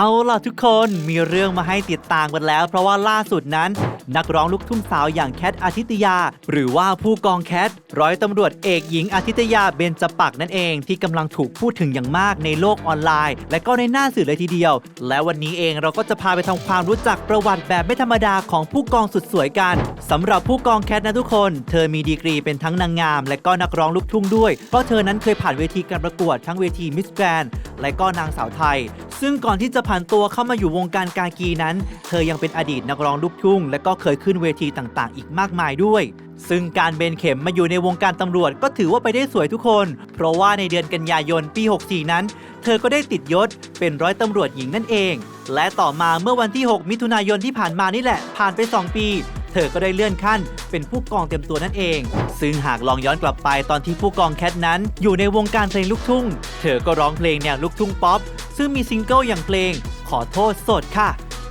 เอาล่ะทุกคนมีเรื่องมาให้ติดตามกันแล้ว เพราะว่าล่าสุดนั้น นักร้องลูกทุ่งสาวอย่างแคทอาทิตยา หรือว่าผู้กองแคทร้อยตำรวจเอกหญิงอาทิตยาเบญจปักนั่นเอง ที่กำลังถูกพูดถึงอย่างมากในโลกออนไลน์ และก็ในหน้าสื่อเลยทีเดียว และวันนี้เองเราก็จะพาไปทำความรู้จักประวัติแบบไม่ธรรมดาของผู้กองสุดสวยกันสำหรับผู้กองแคทนะทุกคน เธอมีดีกรีเป็นทั้งนางงาม และก็นักร้องลูกทุ่งด้วยเพราะเธอนั้นเคยผ่านเวทีการประกวดทั้งเวทีมิสแกรนและก็นางสาวไทย ซึ่งก่อนที่จะผ่านตัวเข้ามาอยู่วงการกากีนั้น เธอยังเป็นอดีตนักร้องลูกทุ่ง และก็เคยขึ้นเวทีต่างๆ อีกมากมายด้วย ซึ่งการเบนเข็มมาอยู่ในวงการตำรวจก็ถือว่าไปได้สวยทุกคน เพราะว่าในเดือนกันยายนปี 64 นั้น เธอก็ได้ติดยศเป็นร้อยตำรวจหญิงนั่นเอง และต่อมาเมื่อวันที่ 6 มิถุนายนที่ผ่านมานี่แหละ ผ่านไป 2 ปีเธอก็ได้เลื่อนขั้นเป็นผู้กองเต็มตัวนั่นเอง ซึ่งหากลองย้อนกลับไปตอนที่ผู้กองแคทนั้น อยู่ในวงการเพลงลูกทุ่ง เธอก็ร้องเพลงแนวลูกทุ่งป๊อป ซึ่งมีซิงเกิลอย่างเพลง ขอโทษสดค่ะ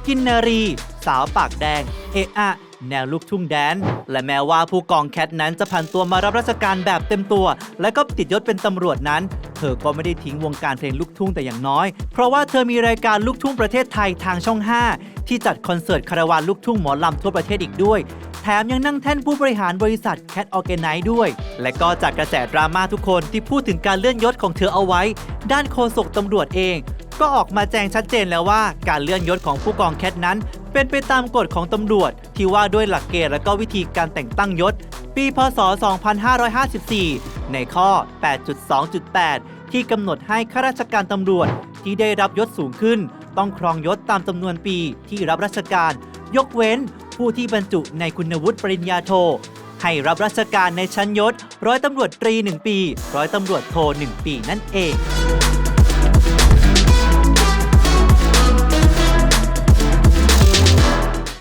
กินนารี สาวปากแดง เอะอะแนวลูกทุ่งแดน และแม้ว่าผู้กองแคทนั้นจะผันตัวมารับราชการแบบเต็มตัว และก็ติดยศเป็นตำรวจนั้น เธอก็ไม่ได้ทิ้งวงการเพลงลูกทุ่งแต่อย่างน้อย เพราะว่าเธอมีรายการลูกทุ่งประเทศไทยทางช่อง 5 ที่จัดคอนเสิร์ตคาราวานลูกทุ่งหมอลำทั่วประเทศอีกด้วย แถมยังนั่งแท่นผู้บริหารบริษัท Cat Organize ด้วย และก็จากกระแสดราม่าทุกคนที่พูดถึงการเลื่อนยศของเธอเอาไว้ ด้านโฆษกตำรวจเอง ก็ออกมาแจ้งชัดเจนแล้วว่าการเลื่อนยศของผู้กองแคทนั้น เป็นไปตามกฎของตำรวจ ที่ว่าด้วยหลักเกณฑ์และก็วิธีการแต่งตั้งยศ ปี พศ 2554 ในข้อ 8.2.8 ที่กำหนดให้ข้าราชการตำรวจที่ได้รับยศสูงขึ้น ต้องครองยศตามจำนวนปีที่รับราชการ ยกเว้นผู้ที่บรรจุในคุณวุฒิปริญญาโท ให้รับราชการในชั้นยศ ร้อยตำรวจตรี 1 ปี ร้อยตำรวจโท 1 ปีนั่นเอง